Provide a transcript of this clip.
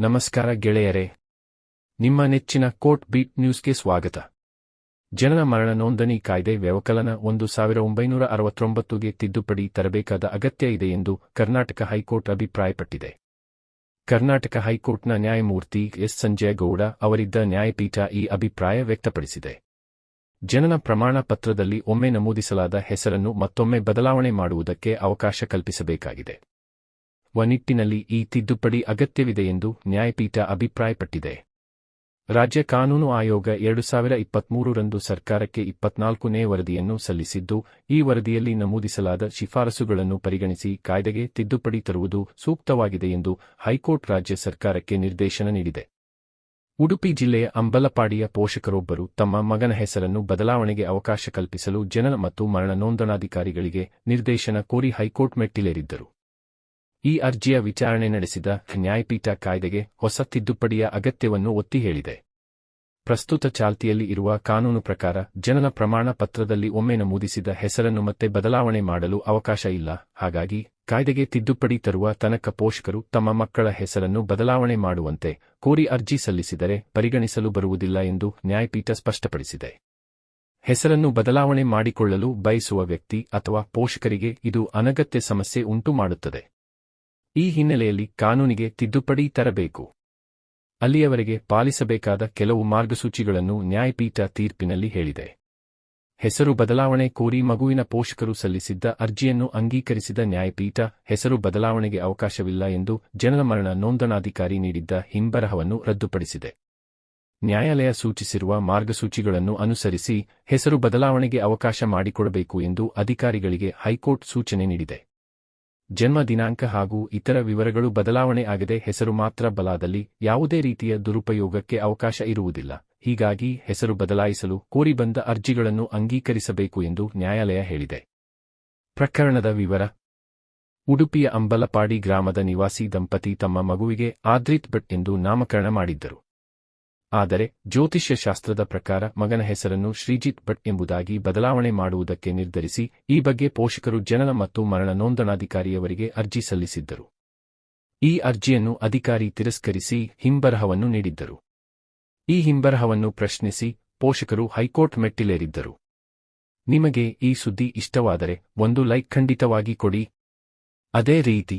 ನಮಸ್ಕಾರ ಗೆಳೆಯರೇ. ನಿಮ್ಮ ನೆಚ್ಚಿನ ಕೋರ್ಟ್ ಬೀಟ್ ನ್ಯೂಸ್ಗೆ ಸ್ವಾಗತ. ಜನನ ಮರಣ ನೋಂದಣಿ ಕಾಯ್ದೆ ವ್ಯವಕಲನ ಒಂದು ಸಾವಿರ ಒಂಬೈನೂರ ಅರವತ್ತೊಂಬತ್ತುಗೆ ತಿದ್ದುಪಡಿ ತರಬೇಕಾದ ಅಗತ್ಯ ಇದೆ ಎಂದು ಕರ್ನಾಟಕ ಹೈಕೋರ್ಟ್ ಅಭಿಪ್ರಾಯಪಟ್ಟಿದೆ. ಕರ್ನಾಟಕ ಹೈಕೋರ್ಟ್ನ ನ್ಯಾಯಮೂರ್ತಿ ಎಸ್. ಸಂಜಯಗೌಡ ಅವರಿದ್ದ ನ್ಯಾಯಪೀಠ ಈ ಅಭಿಪ್ರಾಯ ವ್ಯಕ್ತಪಡಿಸಿದೆ. ಜನನ ಪ್ರಮಾಣ ಪತ್ರದಲ್ಲಿ ಒಮ್ಮೆ ನಮೂದಿಸಲಾದ ಹೆಸರನ್ನು ಮತ್ತೊಮ್ಮೆ ಬದಲಾವಣೆ ಮಾಡುವುದಕ್ಕೆ ಅವಕಾಶ ಕಲ್ಪಿಸಬೇಕಾಗಿದೆ. ನಿಟ್ಟಿನಲ್ಲಿ ಈ ತಿದ್ದುಪಡಿ ಅಗತ್ಯವಿದೆ ಎಂದು ನ್ಯಾಯಪೀಠ ಅಭಿಪ್ರಾಯಪಟ್ಟಿದೆ. ರಾಜ್ಯ ಕಾನೂನು ಆಯೋಗ ಎರಡು ಸಾವಿರ ಇಪ್ಪತ್ಮೂರರಂದು ಸರ್ಕಾರಕ್ಕೆ ಇಪ್ಪತ್ನಾಲ್ಕನೇ ವರದಿಯನ್ನು ಸಲ್ಲಿಸಿದ್ದು, ಈ ವರದಿಯಲ್ಲಿ ನಮೂದಿಸಲಾದ ಶಿಫಾರಸುಗಳನ್ನು ಪರಿಗಣಿಸಿ ಕಾಯ್ದೆಗೆ ತಿದ್ದುಪಡಿ ತರುವುದು ಸೂಕ್ತವಾಗಿದೆ ಎಂದು ಹೈಕೋರ್ಟ್ ರಾಜ್ಯ ಸರ್ಕಾರಕ್ಕೆ ನಿರ್ದೇಶನ ನೀಡಿದೆ. ಉಡುಪಿ ಜಿಲ್ಲೆಯ ಅಂಬಲಪಾಡಿಯ ಪೋಷಕರೊಬ್ಬರು ತಮ್ಮ ಮಗನ ಹೆಸರನ್ನು ಬದಲಾವಣೆಗೆ ಅವಕಾಶ ಕಲ್ಪಿಸಲು ಜನನ ಮತ್ತು ಮರಣ ನೋಂದಣಾಧಿಕಾರಿಗಳಿಗೆ ನಿರ್ದೇಶನ ಕೋರಿ ಹೈಕೋರ್ಟ್ ಮೆಟ್ಟಿಲೇರಿದ್ದರು. ಈ ಅರ್ಜಿಯ ವಿಚಾರಣೆ ನಡೆಸಿದ ನ್ಯಾಯಪೀಠ ಕಾಯ್ದೆಗೆ ಹೊಸ ತಿದ್ದುಪಡಿಯ ಅಗತ್ಯವನ್ನು ಒತ್ತಿ ಹೇಳಿದೆ. ಪ್ರಸ್ತುತ ಚಾಲ್ತಿಯಲ್ಲಿ ಇರುವ ಕಾನೂನು ಪ್ರಕಾರ ಜನನ ಪ್ರಮಾಣ ಪತ್ರದಲ್ಲಿ ಒಮ್ಮೆ ನಮೂದಿಸಿದ ಹೆಸರನ್ನು ಮತ್ತೆ ಬದಲಾವಣೆ ಮಾಡಲು ಅವಕಾಶ ಇಲ್ಲ. ಹಾಗಾಗಿ ಕಾಯ್ದೆಗೆ ತಿದ್ದುಪಡಿ ತರುವ ತನಕ ಪೋಷಕರು ತಮ್ಮ ಮಕ್ಕಳ ಹೆಸರನ್ನು ಬದಲಾವಣೆ ಮಾಡುವಂತೆ ಕೋರಿ ಅರ್ಜಿ ಸಲ್ಲಿಸಿದರೆ ಪರಿಗಣಿಸಲು ಬರುವುದಿಲ್ಲ ಎಂದು ನ್ಯಾಯಪೀಠ ಸ್ಪಷ್ಟಪಡಿಸಿದೆ. ಹೆಸರನ್ನು ಬದಲಾವಣೆ ಮಾಡಿಕೊಳ್ಳಲು ಬಯಸುವ ವ್ಯಕ್ತಿ ಅಥವಾ ಪೋಷಕರಿಗೆ ಇದು ಅನಗತ್ಯ ಸಮಸ್ಯೆ ಉಂಟು ಮಾಡುತ್ತದೆ ಈ ಹಿನ್ನೆಲೆಯಲ್ಲಿ ಕಾನೂನಿಗೆ ತಿದ್ದುಪಡಿ ತರಬೇಕು. ಅಲ್ಲಿಯವರೆಗೆ ಪಾಲಿಸಬೇಕಾದ ಕೆಲವು ಮಾರ್ಗಸೂಚಿಗಳನ್ನು ನ್ಯಾಯಪೀಠ ತೀರ್ಪಿನಲ್ಲಿ ಹೇಳಿದೆ. ಹೆಸರು ಬದಲಾವಣೆ ಕೋರಿ ಮಗುವಿನ ಪೋಷಕರು ಸಲ್ಲಿಸಿದ್ದ ಅರ್ಜಿಯನ್ನು ಅಂಗೀಕರಿಸಿದ ನ್ಯಾಯಪೀಠ ಹೆಸರು ಬದಲಾವಣೆಗೆ ಅವಕಾಶವಿಲ್ಲ ಎಂದು ಜನನ ಮರಣ ನೋಂದಣಾಧಿಕಾರಿ ನೀಡಿದ್ದ ಹಿಂಬರಹವನ್ನು ರದ್ದುಪಡಿಸಿದೆ. ನ್ಯಾಯಾಲಯ ಸೂಚಿಸಿರುವ ಮಾರ್ಗಸೂಚಿಗಳನ್ನು ಅನುಸರಿಸಿ ಹೆಸರು ಬದಲಾವಣೆಗೆ ಅವಕಾಶ ಮಾಡಿಕೊಡಬೇಕು ಎಂದು ಅಧಿಕಾರಿಗಳಿಗೆ ಹೈಕೋರ್ಟ್ ಸೂಚನೆ ನೀಡಿದೆ. ಜನ್ಮ ದಿನಾಂಕ ಹಾಗೂ ಇತರ ವಿವರಗಳು ಬದಲಾವಣೆ ಆಗದೆ ಹೆಸರು ಮಾತ್ರ ಬಲಾದಲ್ಲಿ ಯಾವುದೇ ರೀತಿಯ ದುರುಪಯೋಗಕ್ಕೆ ಅವಕಾಶ ಇರುವುದಿಲ್ಲ. ಹೀಗಾಗಿ ಹೆಸರು ಬದಲಾಯಿಸಲು ಕೋರಿ ಬಂದ ಅರ್ಜಿಗಳನ್ನು ಅಂಗೀಕರಿಸಬೇಕು ಎಂದು ನ್ಯಾಯಾಲಯ ಹೇಳಿದೆ. ಪ್ರಕರಣದ ವಿವರ. ಉಡುಪಿಯ ಅಂಬಲಪಾಡಿ ಗ್ರಾಮದ ನಿವಾಸಿ ದಂಪತಿ ತಮ್ಮ ಮಗುವಿಗೆ ಆದ್ರಿತ್ ಭಟ್ ಎಂದು ನಾಮಕರಣ ಮಾಡಿದ್ದರು. ಆದರೆ ಜ್ಯೋತಿಷ್ಯ ಶಾಸ್ತ್ರದ ಪ್ರಕಾರ ಮಗನ ಹೆಸರನ್ನು ಶ್ರೀಜಿತ್ ಭಟ್ ಎಂಬುದಾಗಿ ಬದಲಾವಣೆ ಮಾಡುವುದಕ್ಕೆ ನಿರ್ಧರಿಸಿ ಈ ಬಗ್ಗೆ ಪೋಷಕರು ಜನನ ಮತ್ತು ಮರಣ ನೋಂದಣಾಧಿಕಾರಿಯವರಿಗೆ ಅರ್ಜಿ ಸಲ್ಲಿಸಿದ್ದರು. ಈ ಅರ್ಜಿಯನ್ನು ಅಧಿಕಾರಿ ತಿರಸ್ಕರಿಸಿ ಹಿಂಬರಹವನ್ನು ನೀಡಿದ್ದರು. ಈ ಹಿಂಬರಹವನ್ನು ಪ್ರಶ್ನಿಸಿ ಪೋಷಕರು ಹೈಕೋರ್ಟ್ ಮೆಟ್ಟಿಲೇರಿದ್ದರು. ನಿಮಗೆ ಈ ಸುದ್ದಿ ಇಷ್ಟವಾದರೆ ಒಂದು ಲೈಕ್ ಖಂಡಿತವಾಗಿ ಕೊಡಿ. ಅದೇ ರೀತಿ